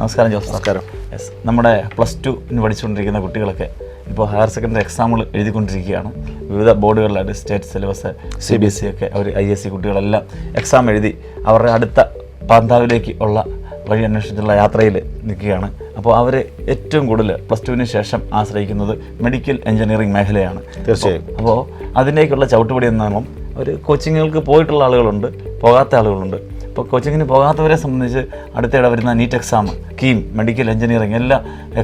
നമസ്കാരം ജോസ് നമസ്കാരം. യെസ് നമ്മുടെ പ്ലസ് ടു പഠിച്ചുകൊണ്ടിരിക്കുന്ന കുട്ടികളൊക്കെ ഇപ്പോൾ ഹയർ സെക്കൻഡറി എക്സാമുകൾ എഴുതിക്കൊണ്ടിരിക്കുകയാണ്. വിവിധ ബോർഡുകളിലായിട്ട് state syllabus C B S C ഒക്കെ അവർ ഐ എസ് സി കുട്ടികളെല്ലാം എക്സാം എഴുതി അവരുടെ അടുത്ത പാന്താവിലേക്ക് ഉള്ള വഴി അന്വേഷിച്ചുള്ള യാത്രയിൽ നിൽക്കുകയാണ്. അപ്പോൾ അവർ ഏറ്റവും കൂടുതൽ പ്ലസ് ടുവിന് ശേഷം ആശ്രയിക്കുന്നത് മെഡിക്കൽ എഞ്ചിനീയറിംഗ് മേഖലയാണ്. തീർച്ചയായും. അപ്പോൾ അതിലേക്കുള്ള ചവിട്ടുപടി എന്നാണോ അവർ കോച്ചിങ്ങുകൾക്ക് പോയിട്ടുള്ള ആളുകളുണ്ട് പോകാത്ത ആളുകളുണ്ട്. ഇപ്പോൾ കോച്ചിങ്ങിന് പോകാത്തവരെ സംബന്ധിച്ച് അടുത്തിടെ വരുന്ന NEET exam KEAM medical engineering എല്ലാ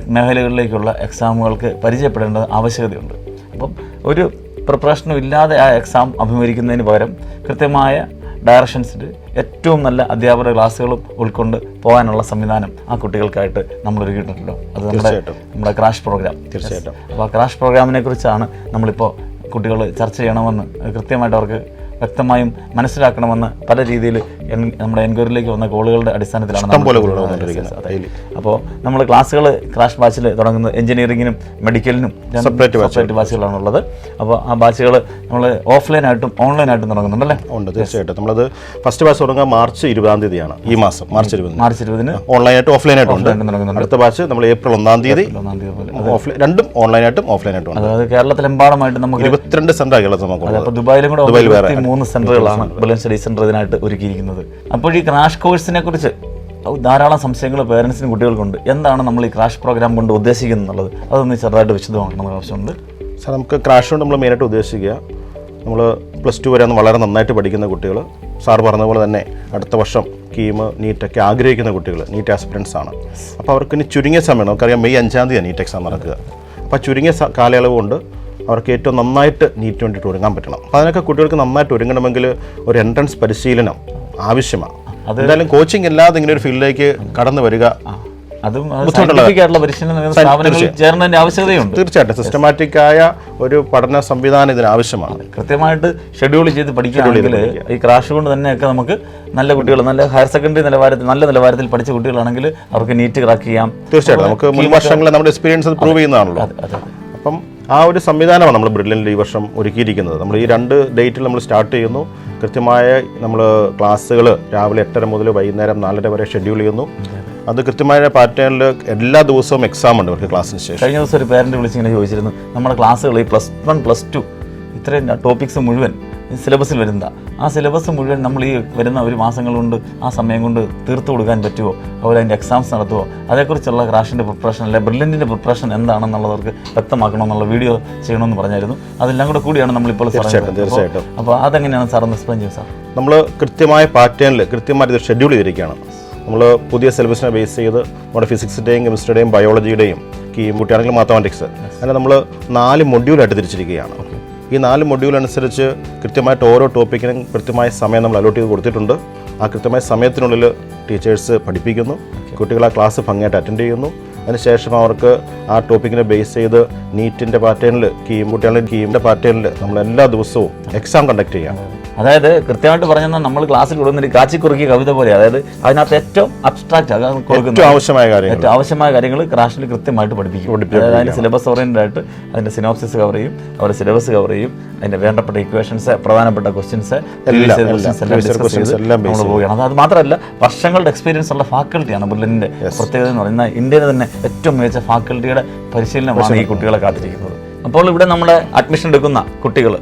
മേഖലകളിലേക്കുള്ള എക്സാമുകൾക്ക് പരിചയപ്പെടേണ്ട ആവശ്യകതയുണ്ട് അപ്പം ഒരു പ്രിപ്പറേഷനും ഇല്ലാതെ ആ എക്സാം അഭിമുഖീകരിക്കുന്നതിന് പകരം കൃത്യമായ ഡയറക്ഷൻസിൽ ഏറ്റവും നല്ല അധ്യാപക ക്ലാസ്സുകളും ഉൾക്കൊണ്ട് പോകാനുള്ള സംവിധാനം ആ കുട്ടികൾക്കായിട്ട് നമ്മൾ ഒരുക്കിയിട്ടുണ്ടല്ലോ അത് നമ്മുടെ. നമ്മുടെ ക്രാഷ് പ്രോഗ്രാം തീർച്ചയായിട്ടും. അപ്പോൾ ആ ക്രാഷ് പ്രോഗ്രാമിനെ കുറിച്ചാണ് നമ്മളിപ്പോൾ കുട്ടികൾ ചർച്ച ചെയ്യണമെന്ന് കൃത്യമായിട്ട് അവർക്ക് വ്യക്തമായും മനസ്സിലാക്കണമെന്ന് പല രീതിയിൽ നമ്മുടെ എൻക്വയറിയിലേക്ക് വന്ന കോളുകളുടെ അടിസ്ഥാനത്തിലാണ് അപ്പോൾ നമ്മൾ ക്ലാസ്സുകൾ ക്രാഷ് ബാച്ചിൽ തുടങ്ങുന്നത് എഞ്ചിനീയറിങ്ങിനും മെഡിക്കലിനും സെപ്പറേറ്റ് സെപ്പറേറ്റ് ബാച്ചുകളാണ് ഉള്ളത് അപ്പോൾ ആ ബാച്ചുകൾ നമ്മൾ ഓഫ്ലൈൻ ആയിട്ടും ഓൺലൈൻ ഓൺലൈനായിട്ടും തുടങ്ങുന്നുണ്ടല്ലേ ഉണ്ട് തീർച്ചയായിട്ടും. നമ്മളത് ഫസ്റ്റ് ബാച്ച് തുടങ്ങുക മാർച്ച് ഇരുപതാം തീയതിയാണ് ഈ മാസം മാർച്ച് ഇരുപതിന്. മാർച്ച് ഇരുപതിന് ഓൺലൈനായിട്ടും ഓഫ്ലൈനായിട്ടും ഉണ്ട്. അടുത്ത ബാച്ച് നമ്മൾ ഏപ്രിൽ ഒന്നാം തീയതി ഒന്നാം തീയതി ഓഫ് ഓഫ്ലൈൻ രണ്ടും ഓൺലൈനായിട്ടും ഓഫ്ലൈനായിട്ടും ഉണ്ട്. അതായത് കേരളത്തിലെമ്പാടുമായിട്ട് നമുക്ക് ഇരുപത്തിരണ്ട് സെന്റർ കേരളത്തിൽ നമുക്ക് അപ്പോൾ ദുബായിലും കൂടെ ദുബായിൽ വേറെ. മൂന്ന് സെന്ററുകളാണ് ബലൻ സ്റ്റഡി സെന്റർ ഇതിനായിട്ട് ഒരുക്കിയിരിക്കുന്നത്. അപ്പോൾ ഈ ക്രാഷ് കോഴ്സിനെ കുറിച്ച് ധാരാളം സംശയങ്ങൾ പേരൻസിനും കുട്ടികൾക്കുണ്ട്. എന്താണ് നമ്മൾ ഈ ക്രാഷ് പ്രോഗ്രാം കൊണ്ട് ഉദ്ദേശിക്കുന്നത് എന്നുള്ളത്? അതൊന്ന് ചെറുതായിട്ട് വിശദമാക്കണം ആവശ്യമുണ്ട്. സാർ നമുക്ക് ക്രാഷ് കൊണ്ട് നമ്മൾ മെയിനായിട്ട് ഉദ്ദേശിക്കുക. നമ്മൾ പ്ലസ് ടു വരെ ഒന്ന് വളരെ നന്നായിട്ട് പഠിക്കുന്ന കുട്ടികൾ. സാർ പറഞ്ഞ പോലെ തന്നെ അടുത്ത വർഷം കീം നീറ്റൊക്കെ ആഗ്രഹിക്കുന്ന കുട്ടികൾ നീറ്റ് ആസ്പിറൻസ് ആണ്. അപ്പോൾ അവർക്ക് ഇനി ചുരുങ്ങിയ സമയം നമുക്കറിയാം മെയ് അഞ്ചാം തീയതി നീറ്റ് എക്സാം നടക്കുക. അപ്പോൾ ചുരുങ്ങിയ കാലയളവ് കൊണ്ട് അവർക്ക് ഏറ്റവും നന്നായിട്ട് നീറ്റ് വേണ്ടിയിട്ട് ഒരുങ്ങാൻ പറ്റണം. അപ്പോൾ അതിനൊക്കെ കുട്ടികൾക്ക് നന്നായിട്ട് ഒരുങ്ങണമെങ്കിൽ ഒരു എൻട്രൻസ് പരിശീലനം ആവശ്യമാണ്. എന്തായാലും കോച്ചിങ് ഇല്ലാതെ ഇങ്ങനെ ഒരു ഫീൽഡിലേക്ക് കടന്നു വരിക. അതും ആയിട്ടുള്ള പരിശീലനം നൽകുന്ന സ്ഥാപനങ്ങളിൽ ചേർന്നതിന്റെ ആവശ്യകതയുണ്ട്. തീർച്ചയായിട്ടും. സിസ്റ്റമാറ്റിക് ആയ ഒരു പഠന സംവിധാനം ഇതിന് ആവശ്യമാണ്. കൃത്യമായിട്ട് ഷെഡ്യൂൾ ചെയ്ത് പഠിക്കുകയാണെങ്കിൽ ഈ ക്രാഷ് കൊണ്ട് തന്നെയൊക്കെ നമുക്ക് നല്ല കുട്ടികൾ നല്ല ഹയർ സെക്കൻഡറി നിലവാരത്തിൽ നല്ല നിലവാരത്തിൽ പഠിച്ച കുട്ടികളാണെങ്കിൽ അവർക്ക് നീറ്റ് ക്രാക്ക് ചെയ്യാം. തീർച്ചയായിട്ടും. നമുക്ക് മുൻ വർഷങ്ങളിൽ നമ്മുടെ എക്സ്പീരിയൻസ് പ്രൂവ് ചെയ്യുന്നതാണല്ലോ. അപ്പം ആ ഒരു സംവിധാനമാണ് നമ്മൾ ബ്രില്യനിൽ ഈ വർഷം ഒരുക്കിയിരിക്കുന്നത്. നമ്മൾ ഈ രണ്ട് ഡേറ്റിൽ നമ്മൾ സ്റ്റാർട്ട് ചെയ്യുന്നു. കൃത്യമായ നമ്മൾ ക്ലാസ്സുകൾ രാവിലെ എട്ടര മുതൽ വൈകുന്നേരം നാലര വരെ ഷെഡ്യൂൾ ചെയ്യുന്നു. അത് കൃത്യമായ പാറ്റേണിൽ എല്ലാ ദിവസവും എക്സാം ഉണ്ട് അവർക്ക് ക്ലാസ്സിന് ശേഷം. കഴിഞ്ഞ ദിവസം ഒരു പേരന്റ് വിളിച്ചിങ്ങനെ ചോദിച്ചിരുന്നു നമ്മുടെ ക്ലാസ്സുകൾ ഈ പ്ലസ് വൺ പ്ലസ് ടു ഇത്രയും ടോപ്പിക്സ് മുഴുവൻ സിലബസിൽ വരുന്ന. ആ സിലബസ് മുഴുവൻ നമ്മൾ ഈ വരുന്ന ഒരു മാസങ്ങൾ കൊണ്ട് ആ സമയം കൊണ്ട് തീർത്തു കൊടുക്കാൻ പറ്റുമോ അതുപോലെ അതിന്റെ എക്സാംസ് നടത്തുമോ അതേക്കുറിച്ചുള്ള ക്രാഷിന്റെ പ്രിപ്പറേഷൻ അല്ലെ ബ്രില്യന്റിന്റെ പ്രിപ്പറേഷൻ എന്താണെന്നുള്ളവർക്ക് വ്യക്തമാക്കണമെന്നുള്ള വീഡിയോ ചെയ്യണമെന്ന് പറഞ്ഞായിരുന്നു. അതെല്ലാം കൂടെ കൂടിയാണ് നമ്മളിപ്പോൾ തീർച്ചയായിട്ടും അപ്പോൾ അതെങ്ങനെയാണ് സാർ ഒന്ന് എക്സ്പ്ലെയിൻ ചെയ്യും സാർ? നമ്മൾ കൃത്യമായ പാറ്റേണിൽ കൃത്യമായിട്ട് ഷെഡ്യൂൾ ചെയ്തിരിക്കുകയാണ്. നമ്മൾ പുതിയ സിലബസിനെ ബേസ് ചെയ്ത് നമ്മുടെ ഫിസിക്സിന്റെയും കെമിസ്ട്രിയുടെയും ബയോളജിയുടെയും കീം കുട്ടിയാണെങ്കിൽ മാത്തമാറ്റിക്സ് അങ്ങനെ നമ്മൾ നാല് മൊഡ്യൂളായിട്ട് തിരിച്ചിരിക്കുകയാണ്. ഈ നാല് മൊഡ്യൂൾ അനുസരിച്ച് കൃത്യമായിട്ട് ഓരോ ടോപ്പിക്കിനും കൃത്യമായ സമയം നമ്മൾ അലോട്ട് ചെയ്ത് കൊടുത്തിട്ടുണ്ട്. ആ കൃത്യമായ സമയത്തിനുള്ളിൽ ടീച്ചേഴ്സ് പഠിപ്പിക്കുന്നു. കുട്ടികൾ ആ ക്ലാസ് ഭംഗിയായിട്ട് അറ്റൻഡ് ചെയ്യുന്നു. അതിനുശേഷം അവർക്ക് ആ ടോപ്പിക്കിനെ ബേസ് ചെയ്ത് നീറ്റിന്റെ പാറ്റേണിൽ കീം കുട്ടികളുടെ കീമിന്റെ പാറ്റേണിൽ നമ്മൾ എല്ലാ ദിവസവും എക്സാം കണ്ടക്ട് ചെയ്യാം. അതായത് കൃത്യമായിട്ട് പറഞ്ഞാൽ നമ്മൾ ക്ലാസ്സിൽ കൊടുക്കുന്ന കാച്ചി കുറുക്കിയ കവിത പോലെ അതായത് അതിനകത്ത് ഏറ്റവും കൊടുക്കുന്നത്. ഏറ്റവും ആവശ്യമായ കാര്യങ്ങൾ. ഏറ്റവും ആവശ്യമായ കാര്യങ്ങൾ ക്ലാസ്സിൽ കൃത്യമായിട്ട് പഠിപ്പിക്കും. അതായത് അതിന്റെ സിലബസ് ഓറിയന്റഡ് ആയിട്ട് അതിന്റെ സിനോപ്സിസ് കവർ ചെയ്യും അവരുടെ സിലബസ് കവർ ചെയ്യും അതിന്റെ വേണ്ടപ്പെട്ട ഇക്വേഷൻസ് പ്രധാനപ്പെട്ട ക്വസ്റ്റ്യൻസ് നമ്മൾ പോവുകയാണ്. അത് മാത്രമല്ല വർഷങ്ങളുടെ എക്സ്പീരിയൻസ് ഉള്ള ഫാക്കൽറ്റിയാണ് ബുള്ളിന്റെ പ്രത്യേകത എന്ന് പറയുന്നത്. ഇന്ത്യയിലെ തന്നെ ഏറ്റവും മികച്ച ഫാക്കൽറ്റിയുടെ പരിശീലനമാണ് ഈ കുട്ടികളെ കാത്തിരിക്കുന്നത്. അപ്പോൾ ഇവിടെ നമ്മൾ അഡ്മിഷൻ എടുക്കുന്ന കുട്ടികൾ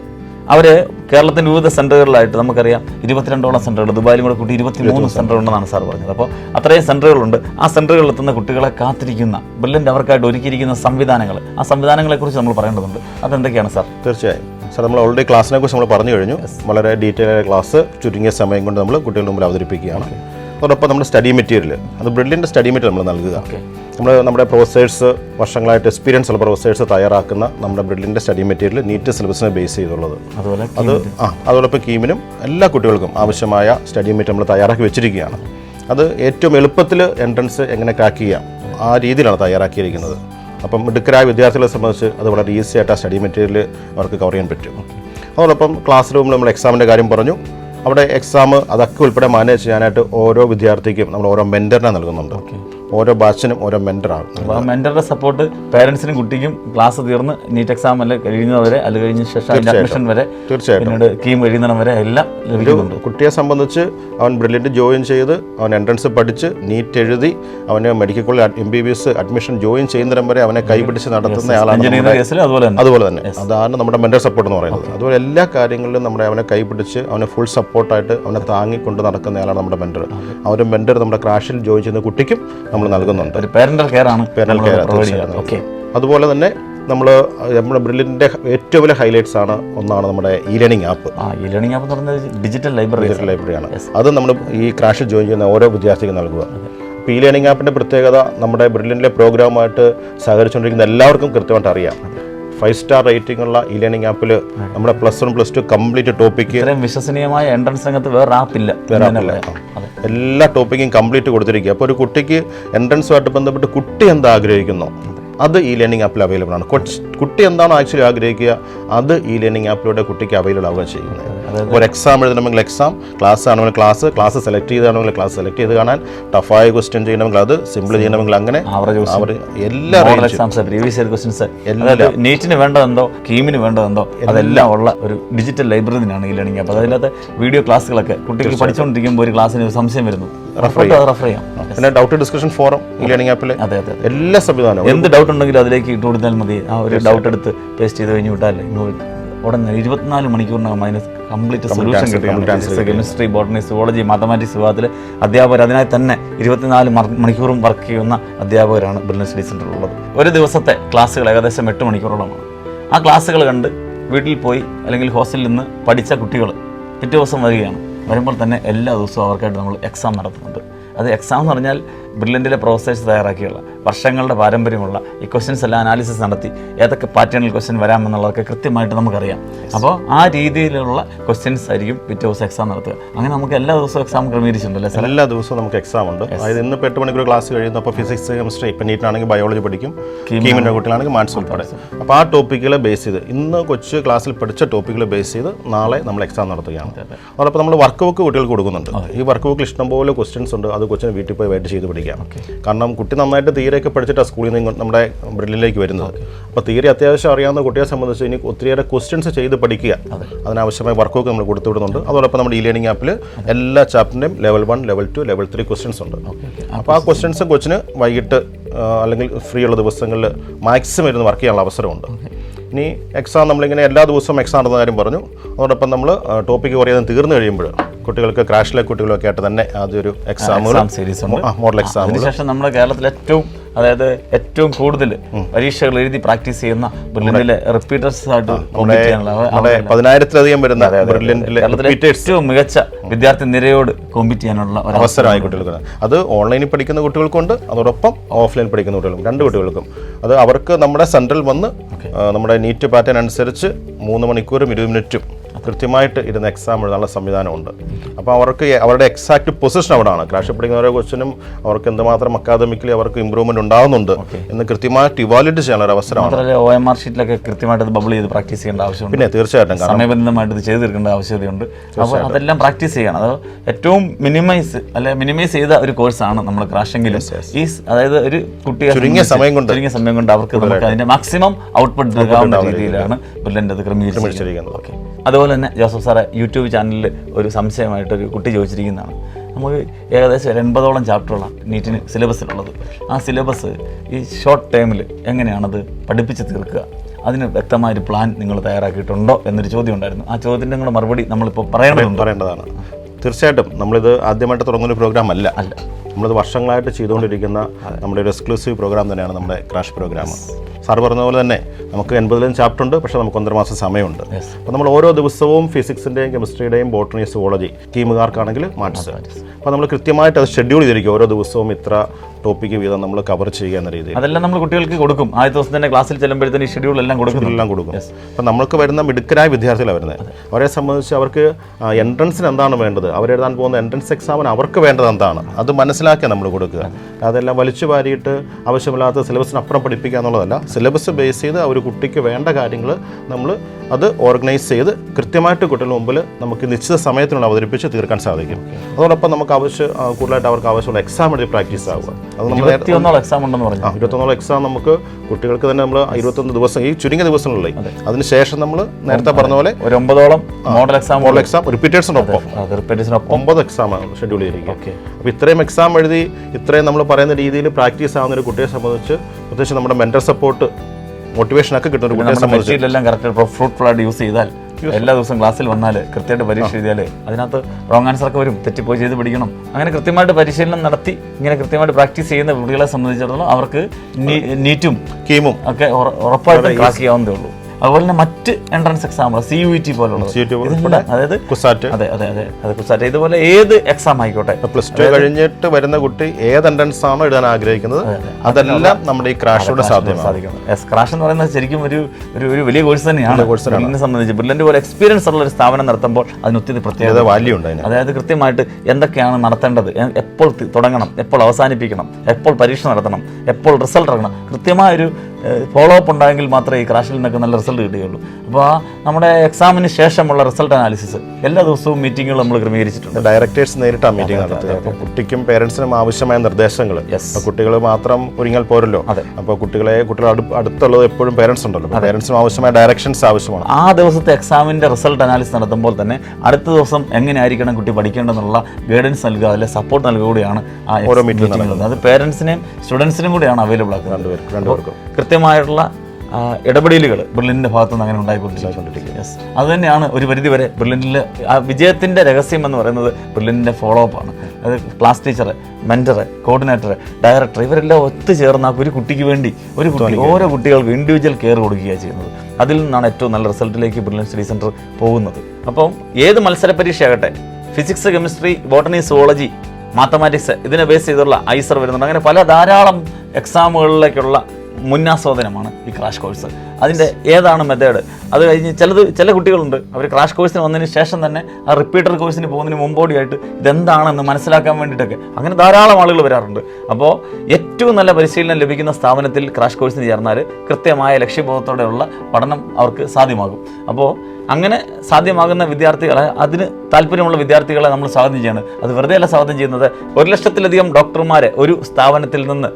അവർ കേരളത്തിന്റെ വിവിധ സെന്ററുകളിലായിട്ട് നമുക്കറിയാം ഇരുപത്തിരണ്ടോളം സെന്ററുകൾ ദുബായിലും കൂടെ കൂട്ടി ഇരുപത്തിമൂന്ന് സെന്റർ ഉണ്ടെന്നാണ് സാർ പറഞ്ഞത്. അപ്പോൾ അത്രയും സെന്ററുകളുണ്ട്. ആ സെന്ററുകളിൽ എത്തുന്ന കുട്ടികളെ കാത്തിരിക്കുന്ന ബ്രില്യന്റ് അവർക്കായിട്ട് ഒരുക്കിയിരിക്കുന്ന സംവിധാനങ്ങൾ ആ സംവിധാനങ്ങളെക്കുറിച്ച് നമ്മൾ പറയേണ്ടതുണ്ട്. അതെന്തൊക്കെയാണ് സാർ? തീർച്ചയായും. സാർ നമ്മൾ ഓൾറെഡി ക്ലാസ്സിനെ കുറിച്ച് നമ്മൾ പറഞ്ഞു കഴിഞ്ഞു. വളരെ ഡീറ്റെയിൽ ആയ ക്ലാസ് ചുരുങ്ങിയ സമയം കൊണ്ട് നമ്മൾ കുട്ടികളുടെ മുമ്പിൽ അവതരിപ്പിക്കുകയാണ്. അതോടൊപ്പം നമ്മുടെ സ്റ്റഡി മെറ്റീരിയൽ അത് ബ്രില്യന്റ് സ്റ്റഡി മെറ്റീരിയൽ നമ്മൾ നൽകുക. നമ്മൾ നമ്മുടെ പ്രൊഫസേഴ്സ് വർഷങ്ങളായിട്ട് എക്സ്പീരിയൻസ് ഉള്ള പ്രൊഫസേഴ്സ് തയ്യാറാക്കുന്ന നമ്മുടെ ബ്രിഡിന്റെ സ്റ്റഡി മെറ്റീരിയൽ നീറ്റ് സിലബസിനെ ബേസ് ചെയ്തുള്ളത്. അതുപോലെ അത് ആ അതോടൊപ്പം കീമിനും എല്ലാ കുട്ടികൾക്കും ആവശ്യമായ സ്റ്റഡി മെറ്റീരിയൽ നമ്മൾ തയ്യാറാക്കി വെച്ചിരിക്കുകയാണ്. അത് ഏറ്റവും എളുപ്പത്തിൽ എൻട്രൻസ് എങ്ങനെ ക്രാക്ക് ചെയ്യാം ആ രീതിയിലാണ് തയ്യാറാക്കിയിരിക്കുന്നത്. അപ്പം മിടുക്കരായ വിദ്യാർത്ഥികളെ സംബന്ധിച്ച് അത് വളരെ ഈസി ആയിട്ട് ആ സ്റ്റഡി മെറ്റീരിയൽ അവർക്ക് കവർ ചെയ്യാൻ പറ്റും. അതോടൊപ്പം ക്ലാസ് റൂമിൽ നമ്മൾ എക്സാമിന്റെ കാര്യം പറഞ്ഞു. അവിടെ എക്സാം അതൊക്കെ ഉൾപ്പെടെ മാനേജ് ചെയ്യാനായിട്ട് ഓരോ വിദ്യാർത്ഥിക്കും നമ്മൾ ഓരോ മെന്ററിനെ നൽകുന്നുണ്ട്. ഓരോ ബാച്ചിനും ഓരോ മെന്ററാണ് അപ്പോൾ ആ മെന്ററുടെ സപ്പോർട്ട് പേരൻസിനും കുട്ടിക്കും ക്ലാസ് തീർന്ന് നീറ്റ് എക്സാം അല്ല കഴിയുന്നവരെ അത് കഴിഞ്ഞ ശേഷം അഡ്മിഷൻ വരെ തീർച്ചയായിട്ടും. പിന്നീട് കീം എഴുതുന്ന വരെ എല്ലാം ലഭിക്കുന്നുണ്ട്. കുട്ടിയെ സംബന്ധിച്ച് അവൻ ബ്രില്യന്റ് ജോയിൻ ചെയ്ത് അവൻ എൻട്രൻസ് പഠിച്ച് നീറ്റ് എഴുതി അവന് medical college M B B S admission join ചെയ്യുന്നിടം വരെ അവനെ കൈപിടിച്ച് നടത്തുന്ന ആളാണ് അതുപോലെ തന്നെ. അതാണ് നമ്മുടെ മെന്റർ സപ്പോർട്ട് എന്ന് പറയുന്നത്. അതുപോലെ എല്ലാ കാര്യങ്ങളിലും നമ്മുടെ അവനെ കൈപിടിച്ച് അവനെ ഫുൾ സപ്പോർട്ടായിട്ട് അവനെ താങ്ങിക്കൊണ്ട് നടക്കുന്ന ആളാണ് നമ്മുടെ മെന്റർ ആ ഒരു മെന്റർ നമ്മുടെ ക്രാഷിൽ ജോയിൻ ചെയ്യുന്ന കുട്ടിക്കും നമ്മൾ നൽകുന്നുണ്ട്. ഒരു കെയർ ആണ് ഓക്കെ അതുപോലെ തന്നെ നമ്മൾ നമ്മുടെ ബ്രില്ലിന്റെ ഏറ്റവും വലിയ ഹൈലൈറ്റ്സ് ആണ് ഒന്നാണ് നമ്മുടെ e learning app e learning app എന്ന് പറഞ്ഞാൽ ഡിജിറ്റൽ ലൈബ്രറി ഡിജിറ്റൽ ലൈബ്രറിയാണ് അത് നമ്മൾ ഈ ക്രാഷിൽ ജോയിൻ ചെയ്യുന്ന ഓരോ വിദ്യാർത്ഥിക്കും നൽകുക. അപ്പോൾ ഇ ലേണിംഗ് ആപ്പിന്റെ പ്രത്യേകത നമ്മുടെ ബ്രില്ലിന്റെ പ്രോഗ്രാമായിട്ട് സഹകരിച്ചുകൊണ്ടിരിക്കുന്ന എല്ലാവർക്കും കൃത്യമായിട്ട് അറിയാം. ഫൈവ് സ്റ്റാർ റേറ്റിംഗ് ഉള്ള ഈ ലേണിംഗ് ആപ്പിൽ നമ്മുടെ plus one plus two complete topic വിശ്വസനീയമായ എൻട്രൻസ് രംഗത്ത് വേറെ ആപ്പ് ഇല്ല. ആപ്പില്ല എല്ലാ ടോപ്പിക്കും കംപ്ലീറ്റ് കൊടുത്തിരിക്കുക. അപ്പോൾ ഒരു കുട്ടിക്ക് എൻട്രൻസുമായിട്ട് ബന്ധപ്പെട്ട് കുട്ടി എന്താ ആഗ്രഹിക്കുന്നു? അത് ഈ ലേണിംഗ് ആപ്പിൽ അവൈലബിൾ ആണ്. കുട്ടി എന്താണോ ആക്ച്വലി ആഗ്രഹിക്കുക? അത് ഈ ലേണിംഗ് ആപ്പിലൂടെ കുട്ടിക്ക് അവൈലബിൾ ആവുകയാണ് ചെയ്യുന്നത്. ഒരു എക്സാം എഴുതണമെങ്കിൽ എക്സാം ക്ലാസ് ആണെങ്കിൽ ക്ലാസ് ക്ലാസ് സെലക്ട് ചെയ്താണെങ്കിൽ ക്ലാസ് സെലക്ട് ചെയ്ത് കാണാൻ ടഫായ ക്വസ്റ്റ്യൻ ചെയ്യണമെങ്കിൽ അത് സിമ്പിൾ ചെയ്യണമെങ്കിൽ അങ്ങനെ എല്ലാ പ്രീവിയസ് ഇയർ ക്വസ്റ്റ്യൻസ് എല്ലാം നീറ്റിന് വേണ്ടതെന്തോ കീമിന് വേണ്ടതെന്തോ അതെല്ലാം ഉള്ള ഒരു ഡിജിറ്റൽ ലൈബ്രറി തന്നെയാണ് ഈ ലേണിംഗ് ആപ്പ് അതിനകത്ത് വീഡിയോ ക്ലാസ്സുകളൊക്കെ കുട്ടികൾ പഠിച്ചുകൊണ്ടിരിക്കുമ്പോൾ ഒരു ക്ലാസ്സിന് ഒരു സംശയം വരുന്നു. റെഫർ ചെയ്യാം. പിന്നെ doubt discussion forum e learning ആപ്പിൽ അതെ അതെ എല്ലാ സംവിധാനവും. എന്ത് ഡൗട്ട് ഉണ്ടെങ്കിലും അതിലേക്ക് ഇട്ട് കൊടുത്താൽ മതി. ആ ഒരു ഡൗട്ട് എടുത്ത് പേസ്റ്റ് ചെയ്ത് കഴിഞ്ഞ് വിട്ടാൽ ഉടനെ ഇരുപത്തിനാല് മണിക്കൂറിനകം അതിന് കംപ്ലീറ്റ് സൊല്യൂഷൻ കിട്ടും. കെമിസ്ട്രി ബോട്ടണി സുവോളജി മാത്തമാറ്റിക്സ് വിഭാഗത്തിൽ അധ്യാപകർ അതിനായി തന്നെ ഇരുപത്തിനാല് മണിക്കൂറും വർക്ക് ചെയ്യുന്ന അധ്യാപകരാണ് ബ്രില്യൻ സ്റ്റഡി സെന്ററിലുള്ളത് ഒരു ദിവസത്തെ ക്ലാസ്സുകൾ ഏകദേശം എട്ട് മണിക്കൂറോളമാണ്. ആ ക്ലാസ്സുകൾ കണ്ട് വീട്ടിൽ പോയി അല്ലെങ്കിൽ ഹോസ്റ്റലിൽ നിന്ന് പഠിച്ച കുട്ടികൾ പിറ്റേ ദിവസം വരികയാണ്. വരുമ്പോൾ തന്നെ എല്ലാ ദിവസവും അവർക്കായിട്ട് നമ്മൾ എക്സാം നടത്തുന്നുണ്ട്. അത് എക്സാം എന്ന് പറഞ്ഞാൽ ബ്രില്യന്റിലെ പ്രോസസ്സ് തയ്യാറാക്കിയുള്ള വർഷങ്ങളുടെ പാരമ്പര്യമുള്ള ഈ ക്വസ്റ്റ്യൻസ് എല്ലാം അനാലിസിസ് നടത്തി ഏതൊക്കെ പാറ്റേണിൽ ക്വസ്റ്റ്യൻ വരാമെന്നുള്ളതൊക്കെ കൃത്യമായിട്ട് നമുക്കറിയാം. അപ്പോൾ ആ രീതിയിലുള്ള ക്വസ്റ്റ്യൻസ് ആയിരിക്കും പിറ്റേ ദിവസം എക്സാം നടത്തുക. അങ്ങനെ നമുക്ക് എല്ലാ ദിവസവും എക്സാം ക്രമീകരിച്ചിട്ടുണ്ടല്ലേ സാർ എല്ലാ ദിവസവും നമുക്ക് എക്സാം ഉണ്ട്. അതായത് ഇന്ന് എട്ട് മണിക്കൂർ ക്ലാസ് കഴിയുന്നു അപ്പോൾ ഫിസിക്സ് കെമിസ്ട്രി ഇപ്പം നീറ്റിനാണെങ്കിൽ ബയോളജി പഠിക്കും. കീമിന്റെ കുട്ടികളാണെങ്കിൽ മാത്സ് ഉൾപ്പെടെ. അപ്പോൾ ആ ടോപ്പിക്കുകളെ ബേസ് ചെയ്ത് ഇന്ന് കൊച്ചു ക്ലാസ്സിൽ പഠിച്ച ടോപ്പിക്കുകളെ ബേസ് ചെയ്ത് നാളെ നമ്മൾ എക്സാം നടത്തുകയാണ്. അതോടൊപ്പം നമ്മൾ വർക്ക് ബുക്ക് കുട്ടികൾക്ക് കൊടുക്കുന്നുണ്ട്. ഈ വർക്ക് ബുക്കിൽ ഇഷ്ടംപോലെ ക്വസ്റ്റ്യൻസ് ഉണ്ട്. അത് കൊച്ചിന് വീട്ടിൽ പോയി വെയിറ്റ് ചെയ്ത് പഠിക്കാം. കാരണം കുട്ടി നന്നായിട്ട് തീരെയൊക്കെ പഠിച്ചിട്ടാണ് സ്കൂളിൽ നിന്ന് നമ്മുടെ ബ്രില്ലിലേക്ക് വരുന്നത്. അപ്പോൾ തീരെ അത്യാവശ്യം അറിയാവുന്ന കുട്ടിയെ സംബന്ധിച്ച് ഇനി ഒത്തിരിയേറെ ക്വസ്റ്റ്യൻസ് ചെയ്ത് പഠിക്കുക. അതിനാവശ്യമായ വർക്കൊക്കെ നമ്മൾ കൊടുത്തു വിടുന്നുണ്ട് അതോടൊപ്പം നമ്മുടെ ഇ ലേണിംഗ് ആപ്പിൽ എല്ലാ ചാപ്റ്ററിന്റെയും level one level two level three questions ഉണ്ട്. അപ്പോൾ ആ ക്വസ്റ്റ്യൻസ് കൊച്ചിന് വൈകിട്ട് അല്ലെങ്കിൽ ഫ്രീ ഉള്ള ദിവസങ്ങളിൽ മാക്സിമം ഇരുന്ന് വർക്ക് ചെയ്യാനുള്ള അവസരമുണ്ട്. ഇനി എക്സാം നമ്മളിങ്ങനെ എല്ലാ ദിവസവും എക്സാം നടന്ന കാര്യം പറഞ്ഞു. അതോടൊപ്പം നമ്മൾ ടോപ്പിക് കുറേ തീർന്നു കഴിയുമ്പോൾ കുട്ടികൾക്ക് ക്രാഷിലെ കുട്ടികളൊക്കെ ആയിട്ട് തന്നെ ആദ്യം ഒരു എക്സാമുകൾ മോഡൽ എക്സാം ശേഷം നമ്മുടെ കേരളത്തിൽ ഏറ്റവും അതായത് ഏറ്റവും കൂടുതൽ പരീക്ഷകൾ എഴുതി പ്രാക്ടീസ് ചെയ്യുന്ന ബ്രില്യന്റിലെ റിപ്പീറ്റേഴ്സ് ആയിട്ട് പതിനായിരത്തിലധികം വരുന്ന കേരളത്തിലെ ഏറ്റവും മികച്ച വിദ്യാർത്ഥി നിരയോട് കോമ്പീറ്റ് ചെയ്യാനുള്ള അവസരമായി കുട്ടികൾക്ക് അത് ഓൺലൈനിൽ പഠിക്കുന്ന കുട്ടികൾക്കുണ്ട് അതോടൊപ്പം ഓഫ്ലൈൻ പഠിക്കുന്ന കുട്ടികൾക്കും രണ്ട് കുട്ടികൾക്കും. അത് അവർക്ക് നമ്മുടെ സെൻട്രൽ വന്ന് നമ്മുടെ നീറ്റ് പാറ്റേൺ അനുസരിച്ച് മൂന്ന് മണിക്കൂറും ഇരുപത് മിനിറ്റും കൃത്യമായിട്ട് ഇരുന്ന് എക്സാം എഴുതാനുള്ള സംവിധാനമുണ്ട്. അപ്പോൾ അവർക്ക് അവരുടെ എക്സാക്ട് പൊസിഷൻ അവിടെയാണ് ക്രാഷ് പഠിക്കുന്ന ഓരോ ക്വസ്റ്റിനും അവർക്ക് എന്തുമാത്രം അക്കാദമിക്കലി അവർക്ക് ഇമ്പ്രൂവ്മെന്റ് ഉണ്ടാകുന്നുണ്ട് എന്ന് കൃത്യമായിട്ട് ഇവാലുവേറ്റ് ചെയ്യാനുള്ള ഒരു അവസരമാണ്. ഒ എം ആർ ഷീറ്റിലൊക്കെ കൃത്യമായിട്ട് ബബിൾ ചെയ്ത് പ്രാക്ടീസ് ചെയ്യേണ്ട ആവശ്യമുണ്ട്. പിന്നെ തീർച്ചയായിട്ടും. സമയബന്ധമായിട്ട് സമയബന്ധിതമായിട്ട് ഇത് ചെയ്ത് തീർക്കേണ്ട ആവശ്യകതയുണ്ട് അപ്പോൾ അതെല്ലാം പ്രാക്ടീസ് ചെയ്യണം. അത് ഏറ്റവും മിനിമൈസ് അല്ലെ മിനിമൈസ് ചെയ്ത ഒരു കോഴ്സാണ് നമ്മൾ ക്രാഷെങ്കിലും. ഈ അതായത് ഒരു കുട്ടിയെ ചുരുങ്ങിയ സമയം കൊണ്ട് ചുരുങ്ങിയ സമയം കൊണ്ട് അവർക്ക് നമുക്ക് അതിന്റെ മാക്സിമം ഔട്ട്പുട്ട് നൽകാവുന്ന രീതിയിലാണ് ബ്രില്യന്റ് അത് ക്രമീകരിച്ചിരിക്കുന്നത്. ഓക്കെ അതുപോലെ തന്നെ ജോസഫ് സാറെ യൂട്യൂബ് ചാനലിൽ ഒരു സംശയമായിട്ട് ഒരു കുട്ടി ചോദിച്ചിരിക്കുന്നതാണ്. നമുക്ക് ഏകദേശം ഒരു എൺപതോളം ചാപ്റ്ററുള്ള നീറ്റിന് സിലബസിലുള്ളത്. ആ സിലബസ് ഈ ഷോർട്ട് ടൈമിൽ എങ്ങനെയാണത് പഠിപ്പിച്ച് തീർക്കുക? അതിന് വ്യക്തമായൊരു പ്ലാൻ നിങ്ങൾ തയ്യാറാക്കിയിട്ടുണ്ടോ എന്നൊരു ചോദ്യം ഉണ്ടായിരുന്നു. ആ ചോദ്യത്തിന്റെ കൂടെ മറുപടി നമ്മളിപ്പോൾ പറയേണ്ടതാണ്. തീർച്ചയായിട്ടും നമ്മളിത് ആദ്യമായിട്ട് തുടങ്ങുന്ന ഒരു പ്രോഗ്രാം അല്ല. അല്ല. നമ്മളിത് വർഷങ്ങളായിട്ട് ചെയ്തുകൊണ്ടിരിക്കുന്ന നമ്മുടെ ഒരു എക്സ്ക്ലൂസീവ് പ്രോഗ്രാം തന്നെയാണ് നമ്മുടെ ക്രാഷ് പ്രോഗ്രാം സാർ പറഞ്ഞ പോലെ തന്നെ നമുക്ക് എൺപതിലും ചാപ്റ്റർ ഉണ്ട് പക്ഷേ നമുക്ക് ഒന്നര മാസം സമയമുണ്ട്. അപ്പോൾ നമ്മൾ ഓരോ ദിവസവും ഫിസിക്സിന്റെയും കെമിസ്ട്രിയുടെയും ബോട്ടണി സുവോളജി ടീമുകാർക്കാണെങ്കിൽ മാത്സ് അപ്പോൾ നമ്മൾ കൃത്യമായിട്ട് അത് ഷെഡ്യൂൾ ചെയ്തിരിക്കും. ഓരോ ദിവസവും ഇത്ര ടോപ്പിക്ക് വീതം നമ്മൾ കവർ ചെയ്യുക എന്ന രീതിയിൽ. അതെല്ലാം നമ്മൾ കുട്ടികൾക്ക് കൊടുക്കും. ആദ്യ ദിവസം തന്നെ ക്ലാസ്സിൽ ചെല്ലുമ്പോഴത്തേന് ഈ ഷെഡ്യൂൾ എല്ലാം കൊടുക്കും. എല്ലാം കൊടുക്കും. അപ്പം നമ്മൾക്ക് വരുന്ന മിടുക്കരായ വിദ്യാർത്ഥികളാണ് വരുന്നത്. അവരെ സംബന്ധിച്ച് അവർക്ക് എൻട്രൻസിന് എന്താണ് വേണ്ടത്? അവരെഴുതാൻ പോകുന്ന എൻട്രൻസ് എക്സാമിന് അവർക്ക് വേണ്ടത് എന്താണ്? അത് മനസ്സിലാക്കി നമ്മൾ കൊടുക്കുക. അതെല്ലാം വലിച്ചു വാരിയിട്ട് ആവശ്യമില്ലാത്ത സിലബസിന് അപ്പുറം പഠിപ്പിക്കുക എന്നുള്ളതല്ല. സിലബസ് ബേസ് ചെയ്ത് ആ ഒരു കുട്ടിക്ക് വേണ്ട കാര്യങ്ങൾ നമ്മൾ അത് ഓർഗനൈസ് ചെയ്ത് കൃത്യമായിട്ട് കുട്ടികളുടെ മുമ്പിൽ നമുക്ക് നിശ്ചിത സമയത്തിനുള്ള അവതരിപ്പിച്ച് തീർക്കാൻ സാധിക്കും. അതോടൊപ്പം നമുക്ക് ആവശ്യം കൂടുതലായിട്ട് അവർക്ക് ആവശ്യമുള്ള എക്സാം എഴുതി പ്രാക്ടീസ് ആവുക. അത് നമ്മൾ എക്സാം ഉണ്ടെന്ന് പറഞ്ഞു ഇരുപത്തൊന്നോളം എക്സാം നമുക്ക് കുട്ടികൾക്ക് തന്നെ നമ്മൾ ഇരുപത്തൊന്ന് ദിവസം ഈ ചുരുങ്ങിയ ദിവസങ്ങളിൽ അതിനുശേഷം നമ്മൾ നേരത്തെ പറഞ്ഞ പോലെ ഒരു ഒമ്പതോളം മോഡൽ എക്സാം മോഡൽ എക്സാം റിപ്പീറ്റേഴ്സിനൊപ്പം ഒമ്പത് എക്സാം ഷെഡ്യൂൾ ചെയ്തിരിക്കും അപ്പോൾ ഇത്രയും എക്സാം എഴുതി ഇത്രയും നമ്മൾ പറയുന്ന രീതിയിൽ പ്രാക്ടീസ് ആവുന്ന ഒരു കുട്ടിയെ സംബന്ധിച്ച് പ്രത്യേകിച്ച് നമ്മുടെ മെന്റൽ സപ്പോർട്ട് മോട്ടിവേഷൻ ഒക്കെ കിട്ടുന്ന ഒരു കുട്ടിയെ സംബന്ധിച്ച്. എല്ലാം കറക്റ്റ് ഫ്രൂട്ട്ഫുൾ ആയിട്ട് യൂസ് ചെയ്താൽ എല്ലാ ദിവസവും ക്ലാസ്സിൽ വന്നാൽ കൃത്യമായിട്ട് പരീക്ഷ എഴുതിയാൽ അതിനകത്ത് റോങ് ആൻസർ ഒക്കെ വരും. തെറ്റിപ്പോയി ചെയ്ത് പിടിക്കണം. അങ്ങനെ കൃത്യമായിട്ട് പരിശീലനം നടത്തി ഇങ്ങനെ കൃത്യമായിട്ട് പ്രാക്ടീസ് ചെയ്യുന്ന കുട്ടികളെ സംബന്ധിച്ചിടത്തോളം അവർക്ക് നീറ്റും കീമും ഒക്കെ ഉറപ്പായിട്ട് ക്ലാസ് ചെയ്യാവുന്നതേ ഉള്ളൂ. അതുപോലെ തന്നെ മറ്റ് entrance exam C U T പോലുള്ള അതായത് കുസാറ്റ്. അതെ അതെ അതെ അത് കുസാറ്റ്. ഇതുപോലെ ഏത് എക്സാം ആയിക്കോട്ടെ. പ്ലസ് ടു കഴിഞ്ഞിട്ട് വരുന്ന കുട്ടി ഏത് എൻട്രൻസ് ആണോ എഴുതാൻ ആഗ്രഹിക്കുന്നത് അതെല്ലാം നമ്മുടെ ഈ ക്രാഷിലൂടെ സാധ്യമാണ്. ക്രാഷ് എന്ന് പറയുന്നത് ശരിക്കും ഒരു ഒരു വലിയ കോഴ്സ് തന്നെയാണ്. എന്നെ സംബന്ധിച്ച് ബ്രില്ലിന്റെ പോലെ എക്സ്പീരിയൻസ് ഉള്ള ഒരു സ്ഥാപനം നടത്തുമ്പോൾ അതിന് ഒത്തിരി പ്രത്യേകത വാല്യൂ ഉണ്ട് അതായത് കൃത്യമായിട്ട് എന്തൊക്കെയാണ് നടത്തേണ്ടത് എപ്പോൾ തുടങ്ങണം എപ്പോൾ അവസാനിപ്പിക്കണം എപ്പോൾ പരീക്ഷ നടത്തണം എപ്പോൾ റിസൾട്ട് ഇറങ്ങണം കൃത്യമായൊരു ഫോളോ അപ്പ് ഉണ്ടായെങ്കിൽ മാത്രമേ ഈ ക്രാഷിൽ നിന്നൊക്കെ നല്ല റിസൾട്ട് കിട്ടുകയുള്ളൂ. അപ്പോൾ ആ നമ്മുടെ എക്സാമിന് ശേഷമുള്ള റിസൾട്ട് അനാലിസിസ് എല്ലാ ദിവസവും മീറ്റിങ്ങുകൾ നമ്മൾ ക്രമീകരിച്ചിട്ടുണ്ട്. ഡയറക്ടേഴ്സ് നേരിട്ടാണ് മീറ്റിംഗ് നടത്തുന്നത് അപ്പോൾ കുട്ടിക്കും പേരൻസിനും ആവശ്യമായ നിർദ്ദേശങ്ങൾ. കുട്ടികൾ മാത്രം ഒരുങ്ങിയാൽ പോരല്ലോ. അതെ. അപ്പോൾ കുട്ടികളെ കുട്ടികൾ അടുത്തുള്ളത് എപ്പോഴും പേരൻസ് ഉണ്ടല്ലോ. പേരൻസിനും ആവശ്യമായ ഡയറക്ഷൻസ് ആവശ്യമാണ്. ആ ദിവസത്തെ എക്സാമിന്റെ റിസൾട്ട് അനാലിസിസ് നടത്തുമ്പോൾ തന്നെ അടുത്ത ദിവസം എങ്ങനെയായിരിക്കണം കുട്ടി പഠിക്കേണ്ടതെന്നുള്ള ഗൈഡൻസ് നൽകുക അതിലെ സപ്പോർട്ട് നൽകുക കൂടിയാണ് ആ ഓരോ മീറ്റിംഗ് അത് പേരൻസിനെയും സ്റ്റുഡൻസിനും കൂടിയാണ് അവൈലബിൾ ആക്കുന്നത്. രണ്ടുപേർക്കും രണ്ടുപേർക്കും. കൃത്യമായിട്ടുള്ള ഇടപെടലുകൾ ബ്രില്ലിന്റെ ഭാഗത്തു നിന്ന് അങ്ങനെ ഉണ്ടായിക്കൊണ്ടിരിക്കുന്നത്. അത് തന്നെയാണ് ഒരു പരിധിവരെ ബ്രില്ലിന്റെ ആ വിജയത്തിന്റെ രഹസ്യം എന്ന് പറയുന്നത് ബ്രില്ലിന്റെ ഫോളോ അപ്പ് ആണ്. അത് class teacher mentor coordinator director ഇവരെല്ലാം ഒത്തുചേർന്ന് ഒരു കുട്ടിക്ക് വേണ്ടി ഒരു കുട്ടി ഓരോ കുട്ടികൾക്ക് ഇൻഡിവിജ്വൽ കെയർ കൊടുക്കുകയാണ് ചെയ്യുന്നത്. അതിൽ നിന്നാണ് ഏറ്റവും നല്ല റിസൾട്ടിലേക്ക് ബ്രില്യൻ സ്റ്റഡി സെന്റർ പോകുന്നത്. അപ്പം ഏത് മത്സര പരീക്ഷയാകട്ടെ physics chemistry botany zoology mathematics ഇതിനെ ബേസ് ചെയ്തുള്ള ഐസർ വരുന്നുണ്ട്. അങ്ങനെ പല ധാരാളം എക്സാമുകളിലേക്കുള്ള മുന്നാസ്വാദനമാണ് ഈ ക്രാഷ് കോഴ്സ് അതിന്റെ ഏതാണ് മെത്തേഡ് അത് കഴിഞ്ഞ് ചിലത് ചില കുട്ടികളുണ്ട്. അവർ ക്രാഷ് കോഴ്സിന് വന്നതിന് ശേഷം തന്നെ ആ റിപ്പീറ്റർ കോഴ്സിന് പോകുന്നതിന് മുമ്പോടിയായിട്ട് ഇതെന്താണെന്ന് മനസ്സിലാക്കാൻ വേണ്ടിയിട്ടൊക്കെ അങ്ങനെ ധാരാളം ആളുകൾ വരാറുണ്ട്. അപ്പോൾ ഏറ്റവും നല്ല പരിശീലനം ലഭിക്കുന്ന സ്ഥാപനത്തിൽ ക്രാഷ് കോഴ്സിന് ചേർന്നാൽ കൃത്യമായ ലക്ഷ്യബോധത്തോടെയുള്ള പഠനം അവർക്ക് സാധ്യമാകും. അപ്പോൾ അങ്ങനെ സാധ്യമാകുന്ന വിദ്യാർത്ഥികളെ അതിന് താല്പര്യമുള്ള വിദ്യാർത്ഥികളെ നമ്മൾ സ്വാഗതം ചെയ്യുന്നത് അത് വെറുതെ അല്ല സ്വാഗതം ചെയ്യുന്നത്. ഒരു ലക്ഷത്തിലധികം ഡോക്ടർമാരെ ഒരു സ്ഥാപനത്തിൽ നിന്ന്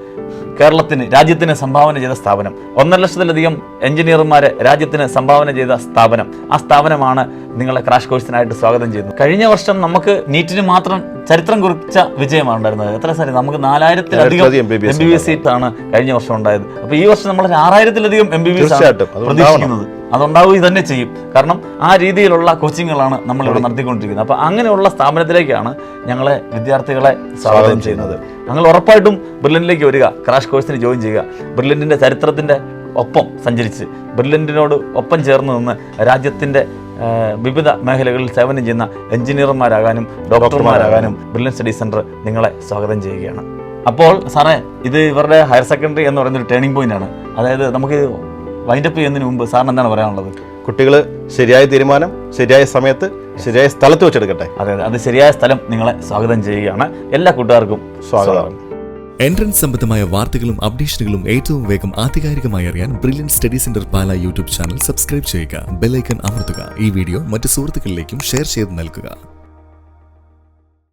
കേരളത്തിന് രാജ്യത്തിന് സംഭാവന ചെയ്ത സ്ഥാപനം. ഒന്നര ലക്ഷത്തിലധികം എഞ്ചിനീയർമാരെ രാജ്യത്തിന് സംഭാവന ചെയ്ത സ്ഥാപനം. ആ സ്ഥാപനമാണ് നിങ്ങളെ ക്രാഷ് കോഴ്സിനായിട്ട് സ്വാഗതം ചെയ്യുന്നത്. കഴിഞ്ഞ വർഷം നമുക്ക് നീറ്റിന് മാത്രം ചരിത്രം കുറിച്ച വിജയമാണ് ഉണ്ടായിരുന്നത്. എത്ര സാരി? നമുക്ക് നാലായിരത്തിലധികം എം ബി ബി എസ് സീറ്റാണ് കഴിഞ്ഞ വർഷം ഉണ്ടായത്. അപ്പൊ ഈ വർഷം നമ്മൾ ആറായിരത്തിലധികം എം ബി ബി എസ് പ്രതീക്ഷിക്കുന്നത്. അതുണ്ടാവുക തന്നെ ചെയ്യും. കാരണം ആ രീതിയിലുള്ള കോച്ചിങ്ങുകളാണ് നമ്മൾ ഇവിടെ നടത്തിക്കൊണ്ടിരിക്കുന്നത്. അപ്പോൾ അങ്ങനെയുള്ള സ്ഥാപനത്തിലേക്കാണ് ഞങ്ങളെ വിദ്യാർത്ഥികളെ സ്വാഗതം ചെയ്യുന്നത്. ഞങ്ങൾ ഉറപ്പായിട്ടും ബ്രില്യന്റിലേക്ക് വരിക ക്രാഷ് കോഴ്സിന് ജോയിൻ ചെയ്യുക. ബ്രില്യന്റിന്റെ ചരിത്രത്തിന്റെ ഒപ്പം സഞ്ചരിച്ച് ബ്രില്യന്റിനോട് ഒപ്പം ചേർന്ന് നിന്ന് രാജ്യത്തിന്റെ വിവിധ മേഖലകളിൽ സേവനം ചെയ്യുന്ന എഞ്ചിനീയർമാരാകാനും ഡോക്ടർമാരാകാനും ബ്രില്യൻ സ്റ്റഡി സെന്റർ നിങ്ങളെ സ്വാഗതം ചെയ്യുകയാണ്. അപ്പോൾ സാറേ ഇത് ഇവരുടെ ഹയർ സെക്കൻഡറി എന്ന് പറയുന്ന ഒരു ടേണിംഗ് പോയിന്റ് ആണ്. അതായത് നമുക്ക് വൈൻഡപ്പ് ചെയ്യുന്നതിന് മുമ്പ് സാറിന് എന്താണ് പറയാനുള്ളത്? കുട്ടികൾ ശരിയായ തീരുമാനം ശരിയായ സമയത്ത് ശരിയായ സ്ഥലത്ത് വെച്ചെടുക്കട്ടെ. അതെ അതെ. അത് ശരിയായ സ്ഥലം നിങ്ങളെ സ്വാഗതം ചെയ്യുകയാണ്. എല്ലാ കൂട്ടുകാർക്കും സ്വാഗതം. എൻട്രൻസ് സംബന്ധമായ വാർത്തകളും അപ്ഡേഷനുകളും ഏറ്റവും വേഗം ആധികാരികമായി അറിയാൻ Brilliant study centre Pala YouTube channel subscribe ചെയ്യുക. ബെല്ലൈക്കൺ അമർത്തുക. ഈ വീഡിയോ മറ്റ് സുഹൃത്തുക്കളിലേക്കും ഷെയർ ചെയ്ത് നൽകുക.